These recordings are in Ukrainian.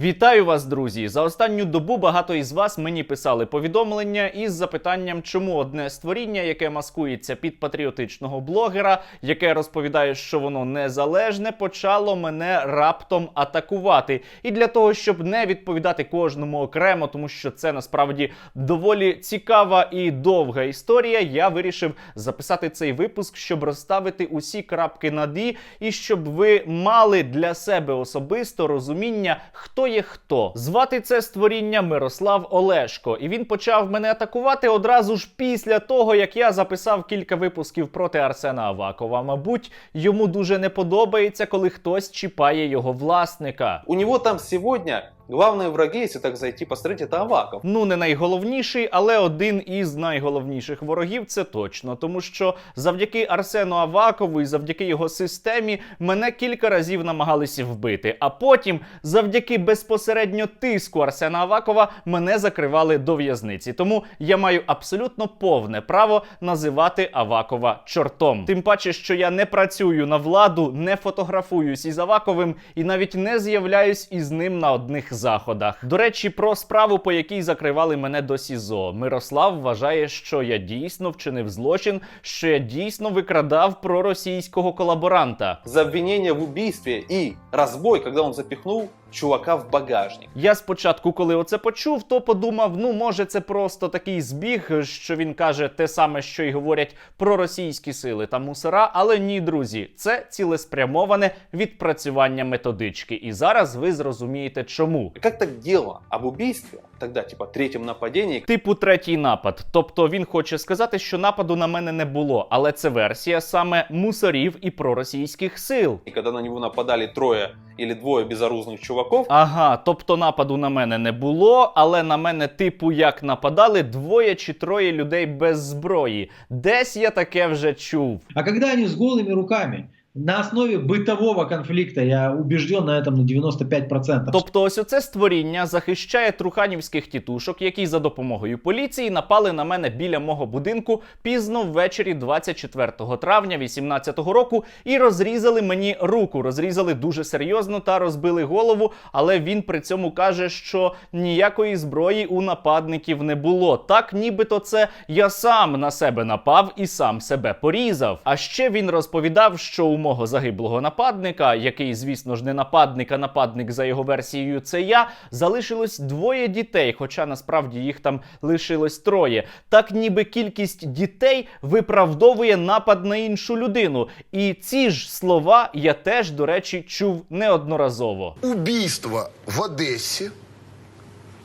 Вітаю вас, друзі! За останню добу багато із вас мені писали повідомлення із запитанням, чому одне створіння, яке маскується під патріотичного блогера, яке розповідає, що воно незалежне, почало мене раптом атакувати. І для того, щоб не відповідати кожному окремо, тому що це насправді доволі цікава і довга історія, я вирішив записати цей випуск, щоб розставити усі крапки над «і» і щоб ви мали для себе особисто розуміння, хто є хто. Звати це створіння Мирослав Олешко, і він почав мене атакувати одразу ж після того, як я записав кілька випусків проти Арсена Авакова. Мабуть, йому дуже не подобається, коли хтось чіпає його власника. У нього там сегодня главные враги, если так зайти посмотреть, это Аваков. Ну, не найголовніший, але один із найголовніших ворогів це точно. Тому що завдяки Арсену Авакову і завдяки його системі мене кілька разів намагалися вбити. А потім, завдяки безпосередньо тиску Арсена Авакова, мене закривали до в'язниці. Тому я маю абсолютно повне право називати Авакова чортом. Тим паче, що я не працюю на владу, не фотографуюсь із Аваковим і навіть не з'являюсь із ним на одних заходах. До речі, про справу, по якій закривали мене до СІЗО. Мирослав вважає, що я дійсно вчинив злочин, що я дійсно викрадав проросійського колаборанта. За обвинення в убійстві і розбой, коли он запихнул чувака в багажник. Я спочатку, коли оце почув, то подумав: ну може, це просто такий збіг, що він каже те саме, що й говорять про російські сили та мусора. Але ні, друзі, це цілеспрямоване відпрацювання методички. І зараз ви зрозумієте, чому. Как так дело об убийстве, тогда типа третьем нападении, Типу третій напад. Тобто він хоче сказати, що нападу на мене не було, але це версія саме мусорів і проросійських сил. и когда на него нападали трое или двое безоружных чуваков, Ага, тобто нападу на мене не було, але на мене, типу, як нападали двоє чи троє людей без зброї. Десь я таке вже чув. А коли вони з голими руками, на основе бытового конфликта, я убежден на этом на 95%. Тобто, ось оце створіння захищає труханівських тітушок, які за допомогою поліції напали на мене біля мого будинку пізно ввечері 24 травня 2018 року і розрізали мені руку. Розрізали дуже серйозно та розбили голову. Але він при цьому каже, що ніякої зброї у нападників не було. Так, нібито це я сам на себе напав і сам себе порізав. А ще він розповідав, що у мого загиблого нападника, який, звісно ж, не нападник, а нападник за його версією, це я, залишилось двоє дітей, хоча насправді їх там лишилось троє. Так ніби кількість дітей виправдовує напад на іншу людину. І ці ж слова я теж, до речі, чув неодноразово. убийство в Одессе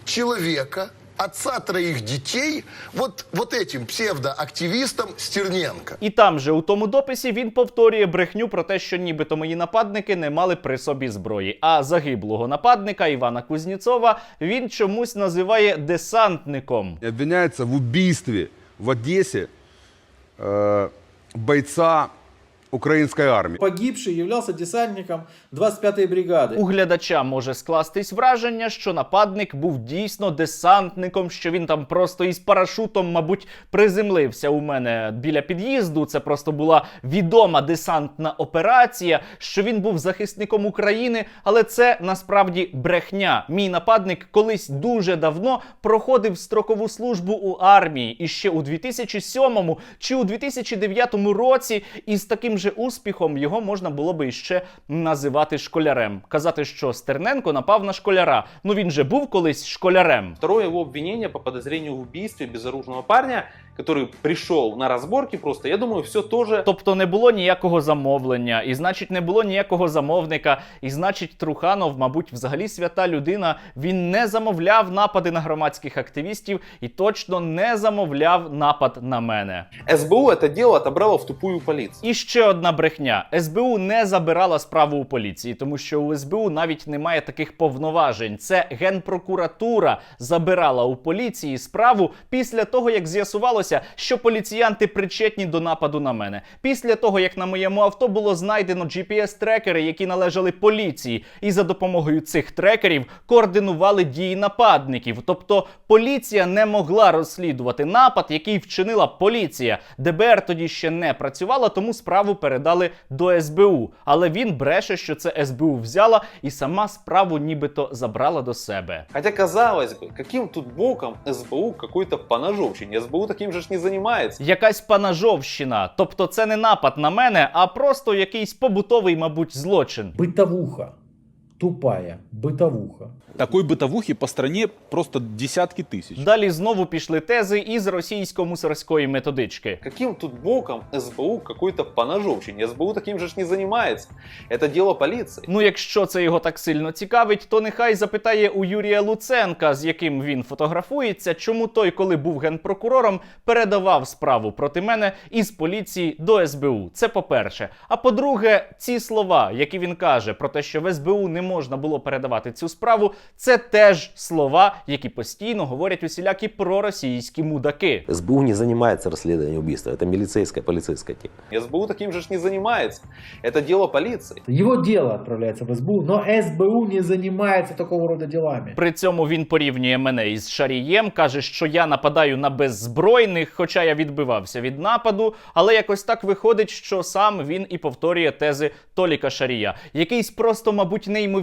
человека, отца троих детей, вот, вот этим псевдоактивистом Стерненко. І там же у тому дописі він повторює брехню про те, що нібито мої нападники не мали при собі зброї. А загиблого нападника Івана Кузніцова він чомусь називає десантником. и обвиняется в убийстве в Одессе э, бойца украинской армии. Погибший являлся десантником 25-й бригады. У глядача може скластись враження, що нападник був дійсно десантником, що він там просто із парашутом, мабуть, приземлився у мене біля під'їзду. Це просто була відома десантна операція, що він був захисником України, але це насправді брехня. Мій нападник колись дуже давно проходив строкову службу у армії, і ще у 2007 чи у 2009 році із таким же успіхом його можна було би іще називати школярем. Казати, що Стерненко напав на школяра. Ну він же був колись школярем. второе його обвинення по підозрінню в убійстві безоружного парня, который пришел на разборки просто, я думаю, все тоже Тобто не було ніякого замовлення, і значить, не було ніякого замовника, і значить, Труханов, мабуть, взагалі свята людина. Він не замовляв напади на громадських активістів і точно не замовляв напад на мене. СБУ это дело отобрало в тупую полицию. І ще одна брехня: СБУ не забирала справу у поліції, тому що у СБУ навіть немає таких повноважень. Це генпрокуратура забирала у поліції справу після того, як з'ясувалося, здавалося, що поліціянти причетні до нападу на мене. Після того, як на моєму авто було знайдено GPS-трекери, які належали поліції, і за допомогою цих трекерів координували дії нападників. Тобто поліція не могла розслідувати напад, який вчинила поліція. ДБР тоді ще не працювала, тому справу передали до СБУ. Але він бреше, що це СБУ взяла і сама справу нібито забрала до себе. Хотя, казалось бы, каким тут боком СБУ какой-то поножовщине? СБУ таким же ж не займається. Якась панажовщина. Тобто це не напад на мене, а просто якийсь побутовий, мабуть, злочин. Бытовуха Тупая бытовуха. Такой бытовухи по стране просто десятки тысяч. Далі знову пішли тези із російсько-мусорської методички. Каким тут боком СБУ какой-то поножовщине? СБУ таким же ж не занимается. Это дело полиции. Ну, якщо це його так сильно цікавить, то нехай запитає у Юрія Луценка, з яким він фотографується, чому той, коли був генпрокурором, передавав справу проти мене із поліції до СБУ. Це по-перше. А по-друге, ці слова, які він каже про те, що в СБУ не можна було передавати цю справу, це теж слова, які постійно говорять усілякі проросійські мудаки. СБУ не занимается расследованием убийства. Это милицейская, полицейская тема. СБУ таким же ж не занимается. Это дело полиции. Его дело отправляется в СБУ, но СБУ не занимается такого рода делами. При цьому він порівнює мене із Шарієм, каже, що я нападаю на беззбройних, хоча я відбивався від нападу. Але якось так виходить, що сам він і повторює тези Толіка Шарія. Якийсь просто, мабуть, неймовірний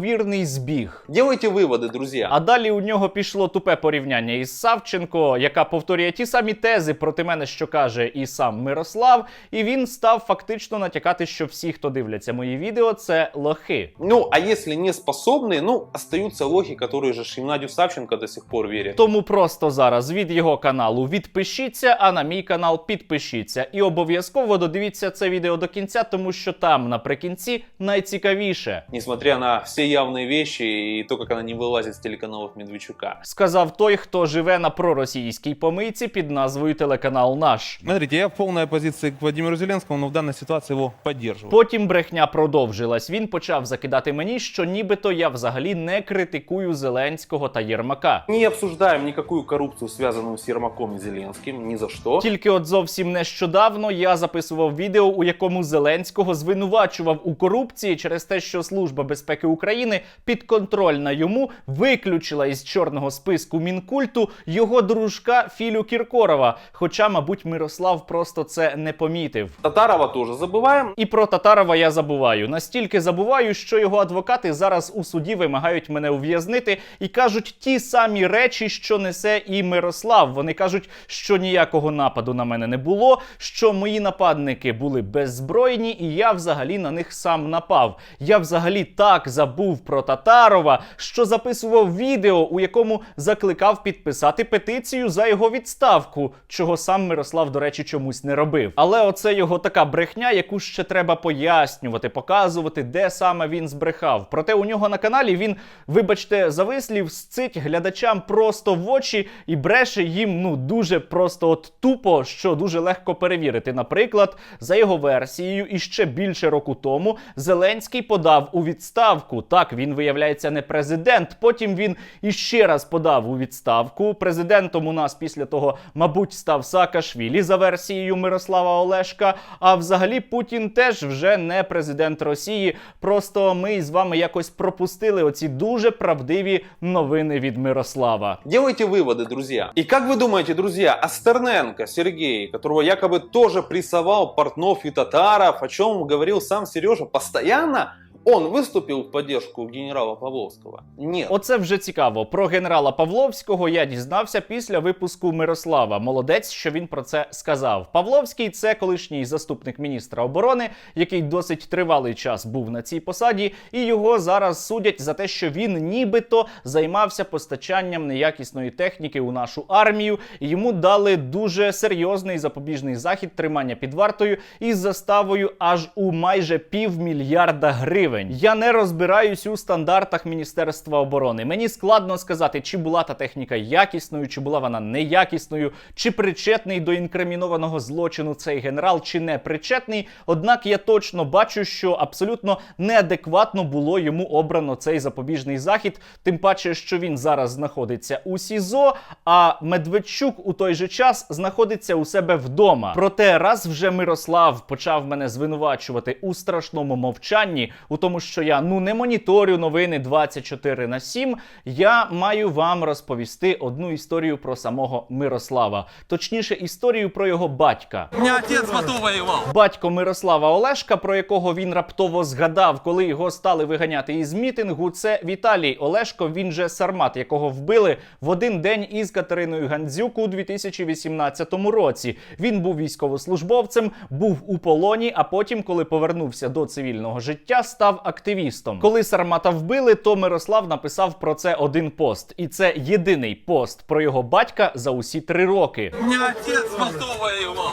збіг. Делайте выводы, друзья. А далі у нього пішло тупе порівняння із Савченко, яка повторює ті самі тези проти мене, що каже і сам Мирослав. І він став фактично натякати, що всі, хто дивляться мої відео, це лохи. Ну, а если не способные, ну, остаются лохи, которые же Геннадию Савченко до сих пор верят. Тому просто зараз від його каналу відпишіться, а на мій канал підпишіться. І обов'язково додивіться це відео до кінця, тому що там наприкінці найцікавіше. Несмотря на все явные вещи и то, как она не вылазит с телеканалов Медведчука. Сказав той, хто живе на проросійській помийці під назвою Телеканал Наш. Смотрите, я в полной оппозиции к Владимиру Зеленскому, но в данной ситуации его поддерживаю. Потім брехня продовжилась. Він почав закидати мені, що нібито я взагалі не критикую Зеленського та Єрмака. Не обсуждаем никакую коррупцию, связанную с Ермаком и Зеленским, ни за что. Тільки от зовсім нещодавно я записував відео, у якому Зеленського звинувачував у корупції через те, що Служба безпеки України підконтрольна йому виключила із чорного списку мінкульту його дружка Філю Кіркорова. Хоча, мабуть, Мирослав просто це не помітив. Татарова тоже забываем. І про Татарова я забуваю. Настільки забуваю, що його адвокати зараз у суді вимагають мене ув'язнити і кажуть ті самі речі, що несе і Мирослав. Вони кажуть, що ніякого нападу на мене не було, що мої нападники були беззбройні, і я взагалі на них сам напав. Я взагалі так забув про Татарова, що записував відео, у якому закликав підписати петицію за його відставку, чого сам Мирослав, до речі, чомусь не робив. Але оце його така брехня, яку ще треба пояснювати, показувати, де саме він збрехав. Проте у нього на каналі він, вибачте, за вислів, сцить глядачам просто в очі і бреше їм ну дуже просто от тупо, що дуже легко перевірити. Наприклад, за його версією, і ще більше року тому Зеленський подав у відставку Так, він виявляється не президент. Потім він іще раз подав у відставку. Президентом у нас після того, мабуть, став Саакашвілі за версією Мирослава Олешка. А взагалі Путін теж вже не президент Росії. Просто ми з вами якось пропустили оці дуже правдиві новини від Мирослава. Делайте выводы, друзья. И как вы думаете, друзья, о Стерненко Сергей, которого якобы тоже прессовал Портнов и Татаров, о чем говорил сам Сережа, постоянно он выступил в поддержку генерала Павловского? Нет. Оце вже цікаво. Про генерала Павловського я дізнався після випуску Мирослава. Молодець, що він про це сказав. Павловський це колишній заступник міністра оборони, який досить тривалий час був на цій посаді, і його зараз судять за те, що він нібито займався постачанням неякісної техніки у нашу армію. Йому дали дуже серйозний запобіжний захід тримання під вартою із заставою аж у майже півмільярда гривень. Гривень. Я не розбираюсь у стандартах Міністерства оборони. Мені складно сказати, чи була та техніка якісною, чи була вона неякісною, чи причетний до інкримінованого злочину цей генерал, чи не причетний. Однак я точно бачу, що абсолютно неадекватно було йому обрано цей запобіжний захід. Тим паче, що він зараз знаходиться у СІЗО, а Медведчук у той же час знаходиться у себе вдома. Проте, раз вже Мирослав почав мене звинувачувати у страшному мовчанні, у тому, що я ну не моніторю новини 24 на 7, я маю вам розповісти одну історію про самого Мирослава, точніше, історію про його батька. У меня отец в Батько Мирослава Олешка, про якого він раптово згадав, коли його стали виганяти із мітингу, це Віталій Олешко. Він же Сармат, якого вбили в один день із Катериною Гандзюк у 2018 році. Він був військовослужбовцем, був у полоні. А потім, коли повернувся до цивільного життя, став активістом. Коли Сармата вбили, то Мирослав написав про це один пост, і це єдиний пост про його батька за усі три роки.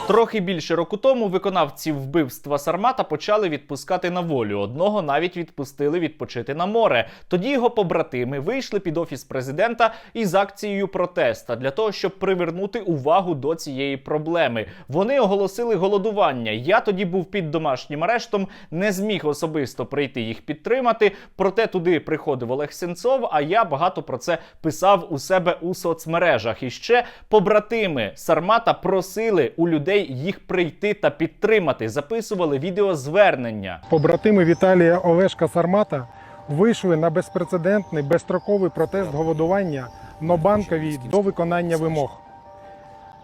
Трохи більше року тому виконавці вбивства Сармата почали відпускати на волю. Одного навіть відпустили відпочити на море. Тоді його побратими вийшли під офіс президента із акцією протеста для того, щоб привернути увагу до цієї проблеми. Вони оголосили голодування. Я тоді був під домашнім арештом, не зміг особисто прийти їх підтримати. Проте туди приходив Олег Сенцов. А я багато про це писав у себе у соцмережах. І ще побратими Сармата просили у людей їх прийти та підтримати. Записували відеозвернення. Побратими Віталія Олешка Сармата вийшли на безпрецедентний безстроковий протест голодування на банковій до виконання вимог.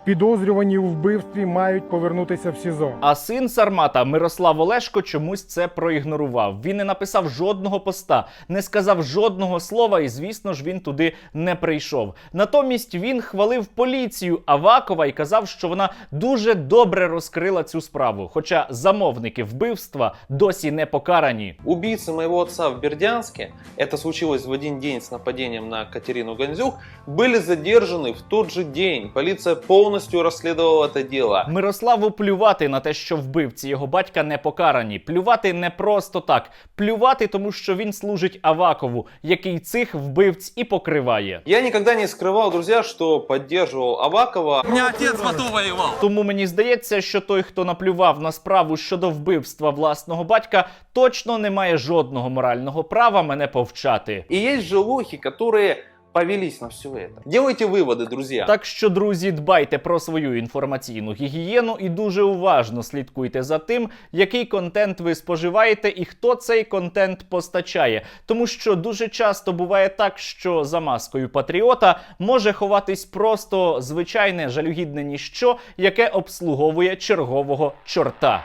Підозрювані у вбивстві мають повернутися в СІЗО. А син Сармата Мирослав Олешко чомусь це проігнорував. Він не написав жодного поста, не сказав жодного слова, і звісно ж він туди не прийшов. Натомість він хвалив поліцію Авакова і казав, що вона дуже добре розкрила цю справу. Хоча замовники вбивства досі не покарані. Убийцы моего отца в Бердянске, это случилось в один день с нападением на Катерину Гандзюк, были задержаны в тот же день. Полиция полностью расследовала это дело. Мирославу плювати на те, що вбивці його батька не покарані. Плювати не просто так. Плювати, тому що він служить Авакову, який цих вбивць і покриває. Я никогда не скрывал, друзья, что поддерживал Авакова. У меня отец в АТО воевал. Тому мені здається, що той, хто наплював на справу щодо вбивства власного батька, точно не має жодного морального права мене повчати. И есть же лохи, которые повелись на все это. Делайте выводы, друзья. Так що, друзі, дбайте про свою інформаційну гігієну і дуже уважно слідкуйте за тим, який контент ви споживаєте і хто цей контент постачає. Тому що дуже часто буває так, що за маскою патріота може ховатись просто звичайне жалюгідне ніщо, яке обслуговує чергового чорта.